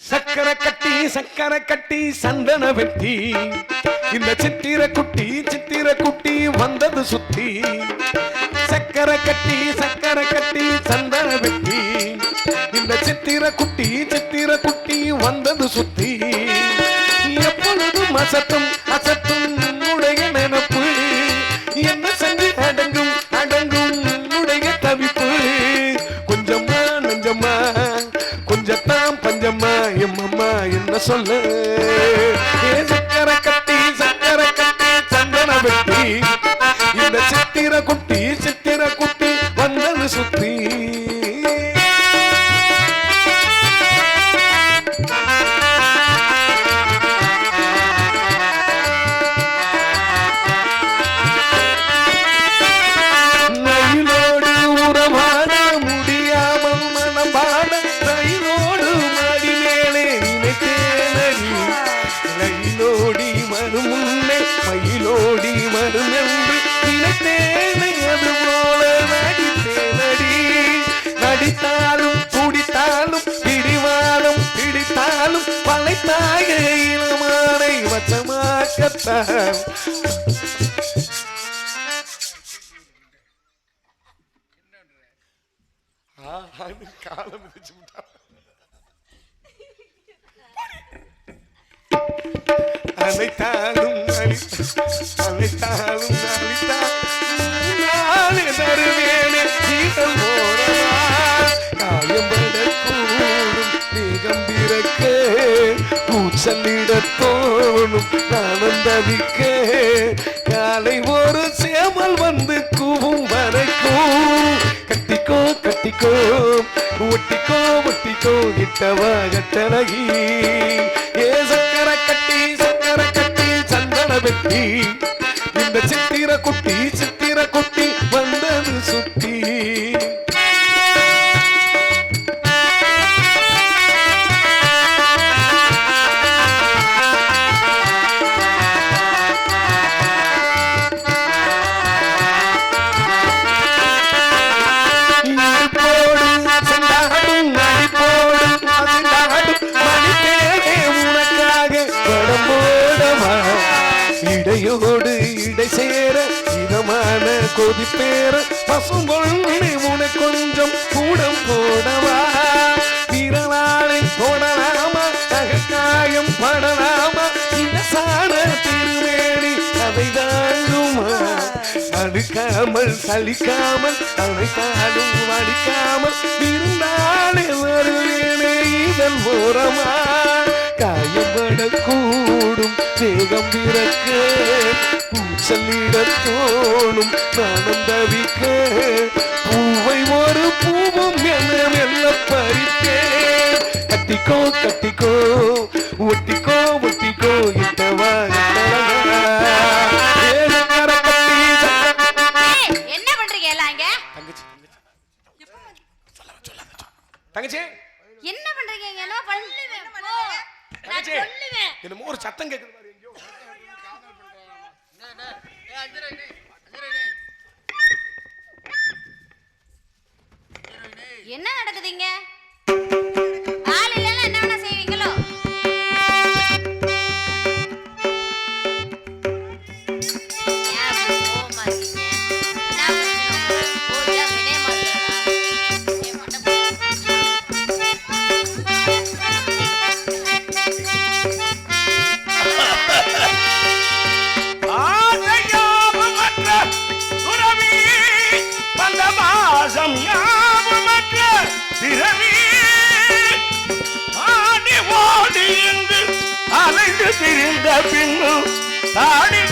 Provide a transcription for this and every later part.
சக்கர கட்டி சக்கர கட்டி சந்தன வெட்டி. இந்த சித்திர குட்டி சித்திர குட்டி வந்தது சுத்தி. சக்கர கட்டி சக்கர கட்டி சந்தன வெட்டி. இந்த சித்திர குட்டி சித்திர குட்டி வந்தது சுத்தி. எப்பொழுதும் அசத்தும் அசத்தும் சொல்லு. காலம் மிதிச்சு விட்டான். அனைத்தாலும் அனைத்தாலும் அழித்தாலும் தருவேனே சீதம் போறவா. கூச்சலிடத் தோணும் நானும் தவிக்க காலை ஒரு சேமல் வந்து கூவும் வரைக்கும். கட்டிக்கோ கட்டிக்கோ ஒட்டிக்கோ ஒட்டிக்கோ கிட்டவா கட்டழகி. ஏ சக்கர கட்டி சக்கர கட்டி சந்தன வெட்டி. இந்த சித்திர குட்டி சேர இதமான கொதிப்பேற பசுங்கொள்ளி முனை கொஞ்சம் கூடம் போடவா? பிறநாளை போடலாமா? தகக்காயம் படலாமா? இந்த சாண திருவேணி அதை தாங்குமா அடுக்காமல் சலிக்காமல் அதை அழைத்தாலும் அடிக்காமல் இருந்தாலே வருவேனே இதன் ஓரமா? காயம் காயப்படக்கூடும் வேகம் பிறக்க பூச்சல்லிடத்தோடும் நானும் தவிக்க பூவை ஒரு பூவும் என மெல்ல பறித்தேன் கட்டிக்கோ கட்டிக்கோ ஒட்டிக்கோ ஒட்டிக்கோ சத்தம் கேட்குது பாரு எங்கேயோ. என்ன நடக்குதுங்க பின்னு தாடிக்காரன்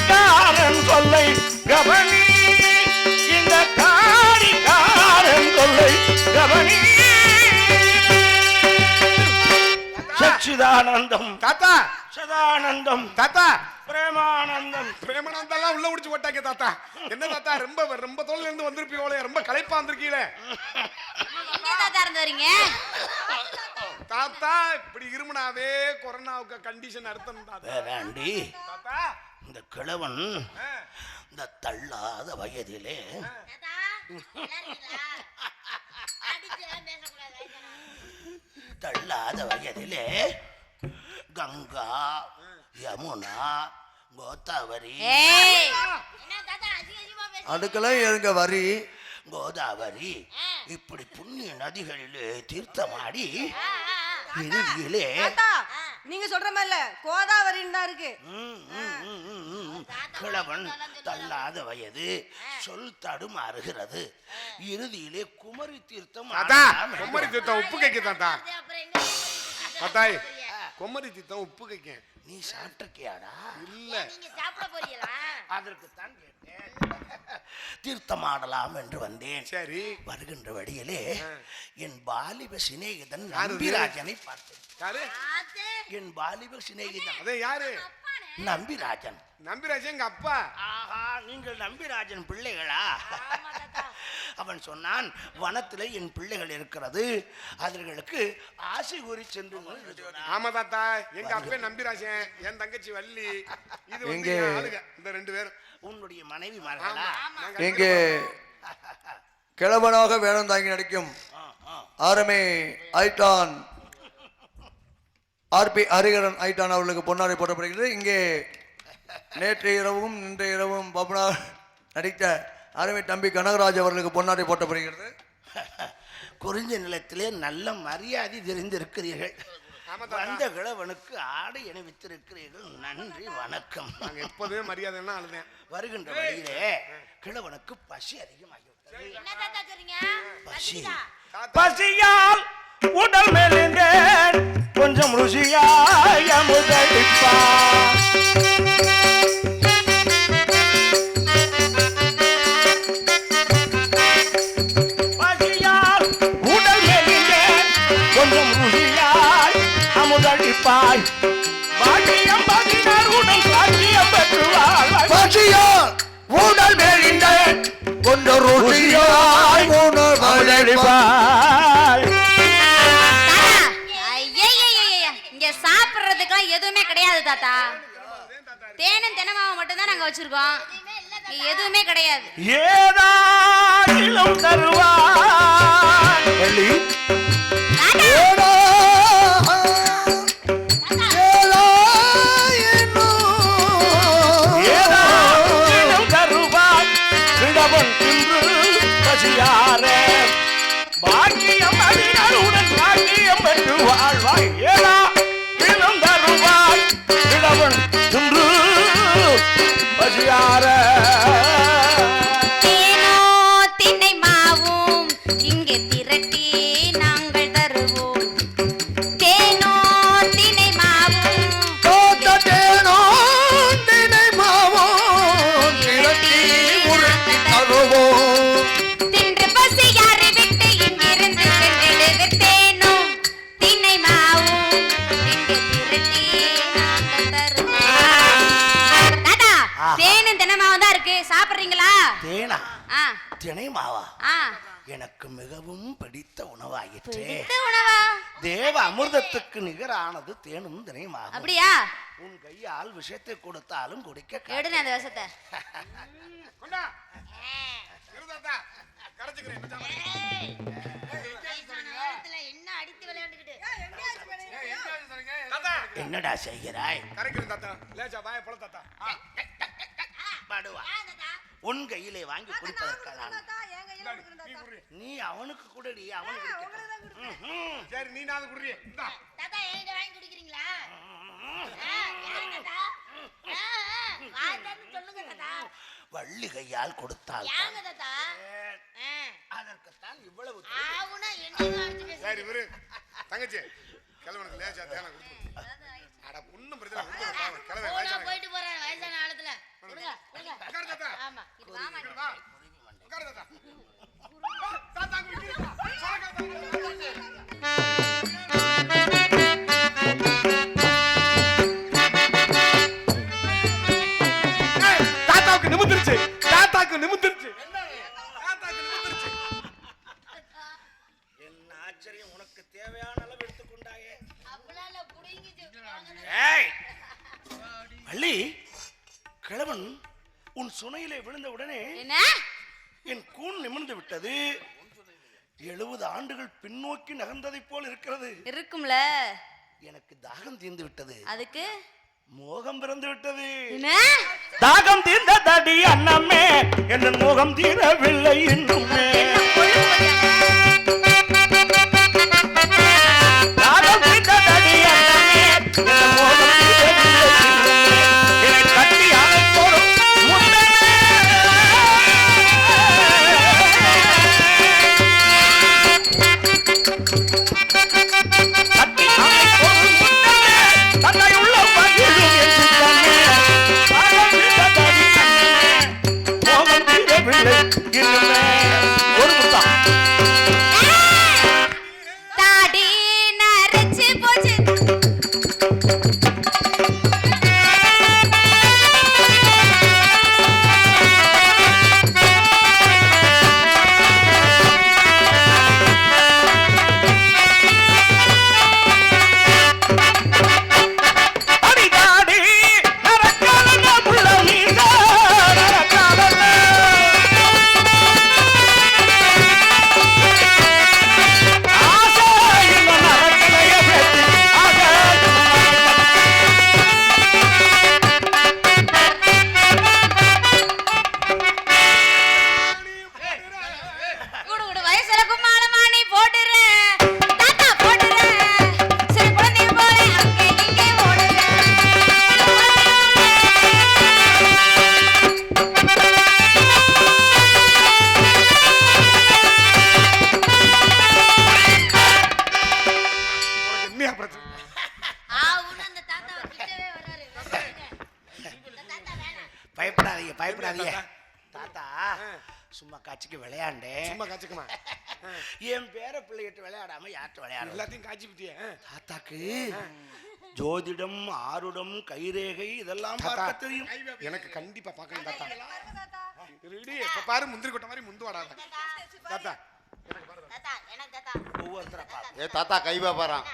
சச்சிதானந்தம். தாத்தா. சதானந்தம் தாத்தா. பிரேமானந்தம். பிரேமனந்தெல்லாம் உள்ள முடிச்சு போட்டாங்க தாத்தா. என்ன தாத்தா ரொம்ப ரொம்ப தொலைல இருந்து வந்திருப்பீங்களே ரொம்ப களைப்பா வந்திருக்கீங்களே. தாத்தா இப்படி இருமுனாவே கொரோனாவுக்கு கண்டிஷன் அர்த்தம் தாத்தா. வேறாண்டி தாத்தா. இந்த கிழவன் இந்த தள்ளாத வயதிலே தள்ளாத வயதிலே கங்கா யமுனா கோதாவரி அதுக்கெல்லாம் எதுங்க வரி கோதாவரி. இப்படி புண்ணிய நதிகளிலே தீர்த்தமாடி. இறுதியிலே நீங்க சொல்ற மாதிரி இல்ல கோதாவரின்னு தான் இருக்கு. ம், ம், ம், ம், ம். கிழவன் தள்ளாத வயது சொல் தடுமாறுகிறது. இறுதியிலே குமரி தீர்த்தம் என்று கொம்மரி தீர்த்தம் உப்பு கைக்கு தாத்தா. அது கொம்மரி தீர்த்தம் உப்பு கைக்க நீ சாப்பிட்டிருக்கியாடா? இல்ல. நீங்க சாப்பிட போறீங்களா? அதற்கு தான் கேட்டேன். தீர்த்தமாடலாம் என்று வந்தேன். சரி. வருகின்ற வழியிலே என் பாலிப சிநேகிதன்? நம்பிராஜனை பார்த்தேன். யாரு? என் பாலிப சிநேகிதன். அதே யாரு? அப்பானே. நம்பிராஜன். நம்பிராஜ் எங்க அப்பா? ஆஹா நீங்கள் நம்பிராஜன் பிள்ளைகளா? ஆமா தாத்தா. அவன் சொன்னான் வனத்திலே என் பிள்ளைகள் இருக்கிறது. அவர்களுக்கு ஆசை கூறி சென்று என்று சொன்னான். ஆமா தாத்தா எங்க அப்பே நம்பிராஜன் என் தங்கச்சி வள்ளி இது வந்து எங்க? ஆளுங்க இந்த ரெண்டு பேரும். உன்னுடைய மனைவி மார்களா இங்கே கிழவனாக வேடம் தாங்கி நடிக்கும். ஆரமே ஐட்டான் ஆர்பி ஹரிகரன் ஐட்டான் அவர்களுக்கு பொன்னாடை போட்டப்படுகிறது இங்கே நேற்று இரவும் இன்றைய இரவும் பப்னா நடித்த அருமை தம்பி கனகராஜ் அவர்களுக்கு பொன்னாடை போட்டப்படுகிறது குறிஞ்ச நிலத்திலே நல்ல மரியாதை தெரிந்திருக்கிறீர்கள். வந்த கிழவனுக்கு ஆடை அணிவித்திருக்கிறீர்கள் நன்றி வணக்கம். நாங்க எப்போதுமே மரியாதைன்னா அழுதேன். வருகின்ற வழியிலே கிழவனுக்கு பசி அதிகமாகிவிட்டது? பசியால் உடல் மெலிந்தேன். கொஞ்சம் ருசியாய பசியால் உடல் மெலிந்த இங்க சாப்பிடுறதுக்குலாம் எதுவுமே கிடையாது தாத்தா. தேனும் தெனமாவும் மட்டும் தான் நாங்க வச்சிருக்கோம். எதுவுமே கிடையாது. ஏதாயிலும் தருவான் வாழ்வாய் ஏதா உணவா? தேவ அமிர்தத்துக்கு நிகரானது தேனும் தினைமாகும் அப்படியா? உன் கையால் விஷத்தை கொடுத்தாலும் குடிக்க எடுன அந்த விஷத்தை. கொண்டா. இரு தாத்தா கரைச்சுக்கிறேன் என்ன சாப்பிடுறீங்க? என்ன அடித்து விளையாண்டுக்கிட்டு? தாத்தா. என்னடா செய்கிறாய்? கரைக்கிறேன் தாத்தா. லேச்சா வாய போல தாத்தா. பாடுவா. உன் கையிலே வாங்கி குடிப்பதற்காக. நீ அவனுக்கு குடடி அவனுக்கு. சரி நீ நான் குடுறி. இந்தா. தாத்தா என்கிட்ட வாங்கி குடிக்கிறீங்களா? வள்ளி கையால் கொடுத்தால் அதற்குத்தான் இவ்வளவு. சரி விரு தங்கச்சி கிழவனுக்கு லேச்சா தேனை கொடுத்து. அட ஒண்ணும் பிரச்சனை போயிட்டு போறேன் உட்காரு தாத்தா ஆமா இது மாமா வா. உட்காரு தாத்தா தாத்தா குடிக்கிறீ. சொல்லுங்க தாத்தா. ஏய், தாத்தாவுக்கு நிமிந்துருச்சு தாத்தாக்கு நிமிந்துருச்சு என்ன ஆச்சரியம் உனக்கு தேவையான அளவு எடுத்துக்கொண்டாயே. ஏய் வள்ளி கிழவன் உன் சுனையிலே விழுந்த உடனே என்ன? என் கூன் நிமிர்ந்து விட்டது. எழுபது ஆண்டுகள் பின்னோக்கி நகர்ந்ததைப் போல் இருக்கிறது. இருக்கும்ல. எனக்கு தாகம் தீர்ந்து விட்டது. அதுக்கு? மோகம் பிறந்து விட்டது. என்ன? தாகம் தீர்ந்ததடி அண்ணமே என் முகம் தீரவில்லை இன்னுமே? தாகம் தீர்ந்ததடி அண்ணமே என் முகம் விளையாடாம யார்கிட்ட விளையாட எல்லாத்தையும் காய்ச்சி விட்டியே தாத்தாக்கு ஜோதிடம் ஆருடம் கைரேகை இதெல்லாம் பார்க்க தெரியும். எனக்கு கண்டிப்பா பார்க்கணும் தாத்தா. ரெடி இப்ப பாரு முந்திரி கொட்ட மாதிரி முந்து வாடாத தாத்தா. தாத்தா எனக்கு தாத்தா. ஒவ்வொருத்தரை. ஏ தாத்தா கை பாப்பாரான்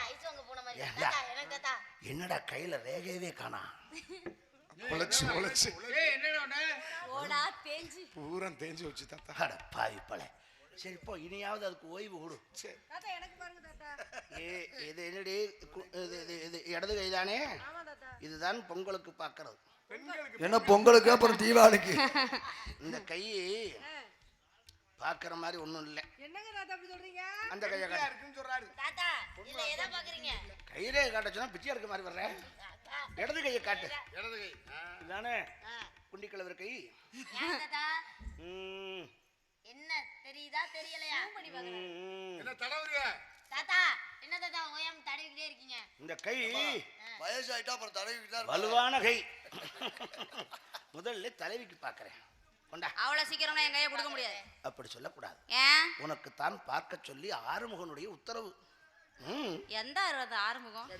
என்னடா கையில ரேகையவே காணா? உழைச்சு உழைச்சு. ஓடா தேஞ்சு. பூரா தேஞ்சு வச்சு தாத்தா. அட பாவி பழ. சரி இப்போ இனியாவது அதுக்கு ஓய்வு கொடு. ஏ இது என்னடி? இடது கைதானே இதுதான் பொங்கலுக்கு பார்க்கறது என்ன பொங்கலுக்கு அப்புறம் தீபாவளிக்கு? இந்த கை பார்க்குற மாதிரி ஒன்றும் இல்லை. என்னங்க தாத்தா அப்படி சொல்றீங்க? அந்த கையை காட்டு. இருக்குன்னு சொல்றாரு. தாத்தா இல்ல எதை பாக்குறீங்க? கையிலே காட்ட சொன்னா பிச்சை எடுக்க மாதிரி வர்றேன் இடது கையை காட்டு. இடது கை. இதானே? குண்டி கை. தாத்தா? தெரியலையா. என்ன தடவுறிய தாத்தா என்ன தாத்தா ஓயாம தடவிக்கிட்டே இருக்கீங்க? இந்த கை வயசாயிட்டா அப்புறம் தடவிக்கிட்டா. வலுவான கை. முதல்ல தலைவிக்கு பார்க்கறேன். கொண்டா. அவ்வளவு சீக்கிரம் என் கையை கொடுக்க முடியாது. அப்படி சொல்லக்கூடாது. ஏன் உனக்கு தான் பார்க்க சொல்லி ஆறுமுகனுடைய உத்தரவு. ம். எந்த ஆறுமுகம்?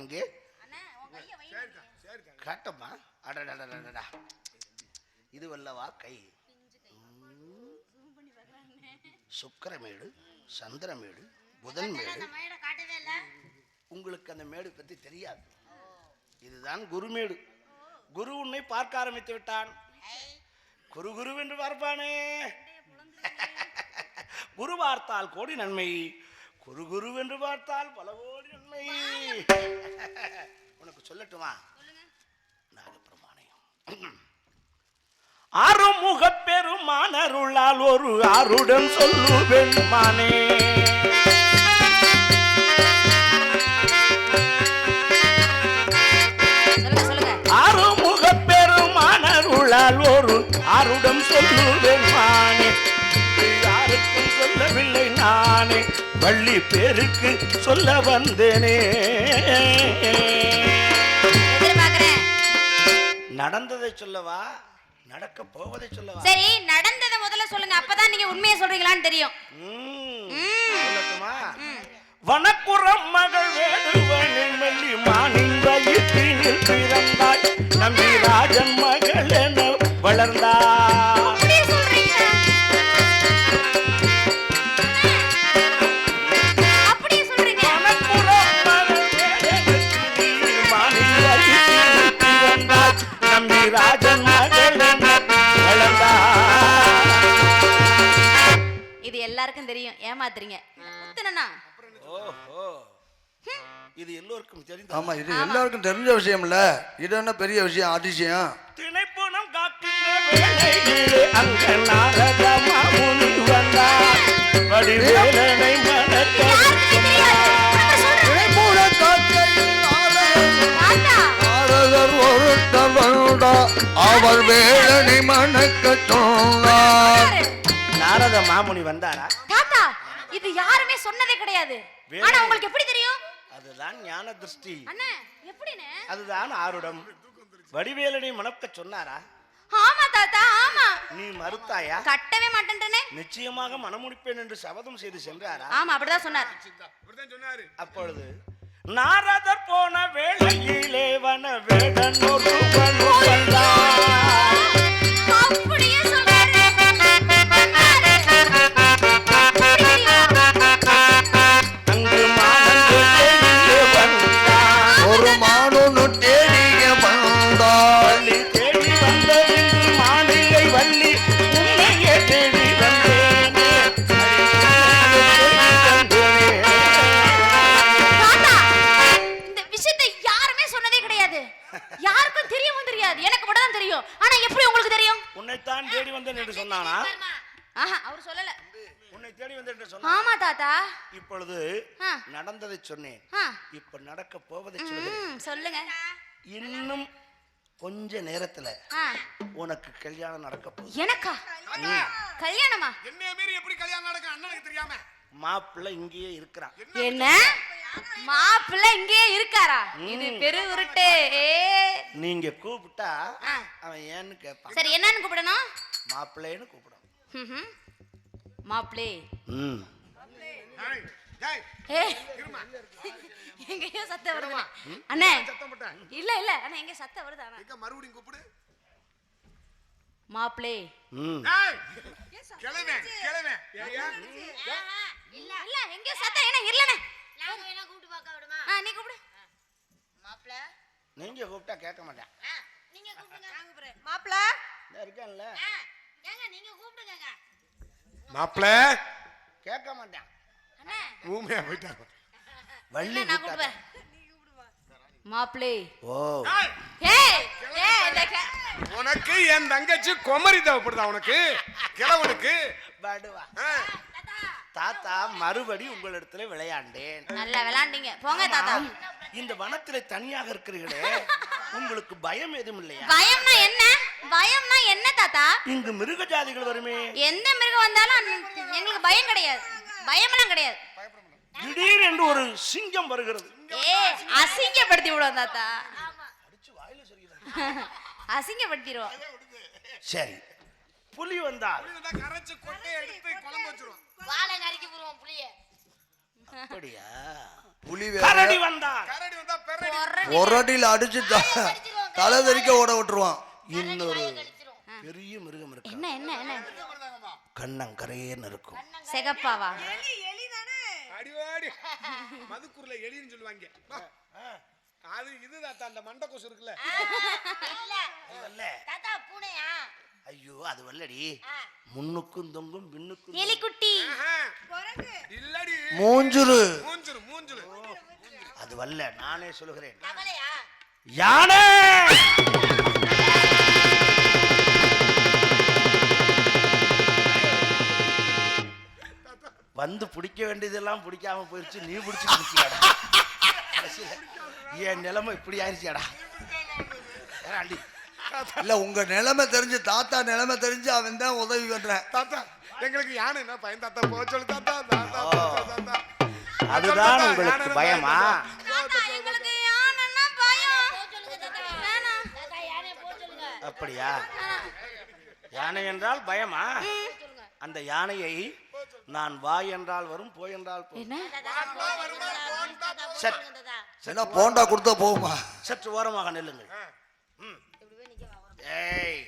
எங்கே? அண்ணா உன் கையை வை காட்டம்மா. அடடடடடடா. இது வல்லவா கை. சுக்கிரமேடு சந்திரமேடு புதன்மேடு. உங்களுக்கு அந்த மேடு பற்றி தெரியாது. இதுதான் குருமேடு. குரு உன்னை பார்க்க ஆரம்பித்து விட்டான். குரு குரு என்று பார்ப்பானே. குரு பார்த்தால் கோடி நன்மை. குரு குரு என்று பார்த்தால் பல கோடி நன்மை. உனக்கு சொல்லட்டுமா? நாகப்பிரமாணம் அருமுக பெருமானருளால் ஒரு ஆருடன் சொல்லுவேன் மானே அருமுக பெருமானருளால் ஒரு ஆருடம் சொல்லுவேன் மானே யாருக்கும் சொல்லவில்லை நானே வள்ளி பேருக்கு சொல்ல வந்தேனே. நடந்ததை சொல்லவா? நடக்க போவதை சொல்லவா? சரி நடந்ததை முதல்ல சொல்லுங்க. அப்பதான் நீங்க உண்மையை சொல்றீங்களான்னு தெரியும். ம். ம். சொல்லட்டுமா? வனக்குறம் மகள் வேடுவனின் மெல்லி மானின் வயிற்றினில் நம்பி ராஜன் மகள் என இது எல்லோருக்கும் தெரிந்த ஆமா இது எல்லாருக்கும் தெரிஞ்ச விஷயம் இல்ல இது என்ன பெரிய விஷயம் அதிசயம்? திணைப்புணம் அவர் வேலனை மணக்க சொன்னார். நாரத மாமுனி வந்தாரா? தாத்தா இது யாருமே சொன்னதே கிடையாது. ஆனா உங்களுக்கு எப்படி தெரியும்? அதுதான் ஞான திருஷ்டி. அண்ணே எப்படின்னு அதுதான் ஆருடம். வடிவேலனை மணக்க சொன்னாரா? ஆமா தாத்தா ஆமா. நீ மறுத்தாயா? கட்டவே மாட்டேன்றனே. நிச்சயமாக மனமுடிப்பேன் என்று சபதம் செய்து சென்றாரா? ஆமா அப்படிதான் சொன்னார். அப்பொழுது நாரதர் போன வேளையிலே வன வேடன். அப்படியே நடந்ததை சொன்னேன். இப்ப நடக்க போவதை ம், சொல்லுங்க. இன்னும் கொஞ்ச நேரத்துல உனக்கு கல்யாணம் நடக்க போகுது. எனக்கா? கல்யாணமா. என்னைய மீறி எப்படி கல்யாணம் நடக்கும்? அண்ணனுக்கு தெரியாம. மாப்பிள்ளை இங்கேயே இருக்கிறான். என்ன? மாப்பிள்ளை இங்கேயே இருக்காரா? இது பெரு உருட்டு. நீங்க கூப்பிட்டா. அவன் ஏன்னு கேட்பான். சரி என்னன்னு கூப்பிடணும்? மாப்பிள்ளைன்னு கூப்பிடும் ம்ஹும். மாப்பிளே ம். எங்கேயோ சத்தம் வருது. அண்ணே. இல்ல இல்ல. அண்ணா எங்க சத்தம் வருது அண்ணா மறுபடியும் கூப்பிடு. மாப்பிளே. ம். கிளவே கிளவே இல்ல. இல்ல எங்கேயோ சத்தம். என்ன இல்லனே ஆ நீ கூப்பிடு. நீங்க கூப்பிட்டா கேட்க மாட்டேன். மாப்பிள. இந்த இருக்கேன்ல. மாப்பிள. கேட்க மாட்டேன். ஊமையா போயிட்டாங்க. வள்ளி கூப்பிடுவேன். மாப்பிளே ஓ. இந்த உனக்கு என் தங்கச்சி குமரி தேவைப்படுதா உனக்கு? கிழவனுக்கு. தாத்தா மறுபடி உங்களிடத்துல விளையாண்டேன். நல்லா விளாண்டீங்க போங்க தாத்தா. இந்த வனத்திலே தனியாக இருக்கிறீர்களே உங்களுக்கு பயம் எதுவும் இல்லையா? பயம்னா என்ன? பயம்னா என்ன தாத்தா? இங்கு மிருக ஜாதிகள் வருமே. எந்த மிருகம் வந்தாலும் எங்களுக்கு பயம் கிடையாது. பயமெல்லாம் கிடையாது. திடீர் என்று ஒரு சிங்கம் வருகிறது. ஏ அசிங்கப்படுத்தி விடுவோம் தாத்தா. அசிங்கப்படுத்திடுவோம். சரி புலி வந்தால்? கரைச்சு கொட்டையை எடுத்து குழம்பு வச்சிருவோம் அப்படியா? புலி கரடி வந்தால்? கரடி வந்தா பெரடி. அடிச்சு த- தலை தெறிக்க ஓட விட்டுருவான். இன்னொரு பெரிய மிருகம் இருக்கு? என்ன என்ன என்ன? கண்ணங்கரையேன்னு இருக்கும். செகப்பாவா? எலி எலி தானே அடிவாடி. மதுக்கூர்ல எலின்னு சொல்லுவாங்க. வா. அது இது தாத்தா அந்த மண்டை கொசு இருக்குல்ல அதுவல்ல. ஐயோ அது வல்லடி முன்னுக்கும் தொங்கும் பின்னுக்கும் எலிக்குட்டி. இல்லடி. மூஞ்சுரு. மூஞ்சுரு மூஞ்சுரு. அது வல்ல நானே சொல்லுகிறேன். யானை! வந்து பிடிக்க வேண்டியதெல்லாம் பிடிக்காம போயிருச்சு. நீ பிடிச்சு பிடிச்சியாடா என் நிலைமை இப்படி ஆயிடுச்சியாடா ஏறாண்டி இல்ல உங்க நிலைமை தெரிஞ்சு தாத்தா நிலைமை தெரிஞ்சு அவன் தான் உதவி பண்றேன். தாத்தா எங்களுக்கு யானை என்ன பையன்? தாத்தா போக சொல்லு தாத்தா அதுதான் உங்களுக்கு பயமா. அப்படியா? யானை என்றால் பயமா? அந்த யானையை நான் வா என்றால் வரும் போ என்றால் போண்டா கொடுத்தா போகுமா? சற்று ஓரமாக நில்லுங்கள். ஏய்.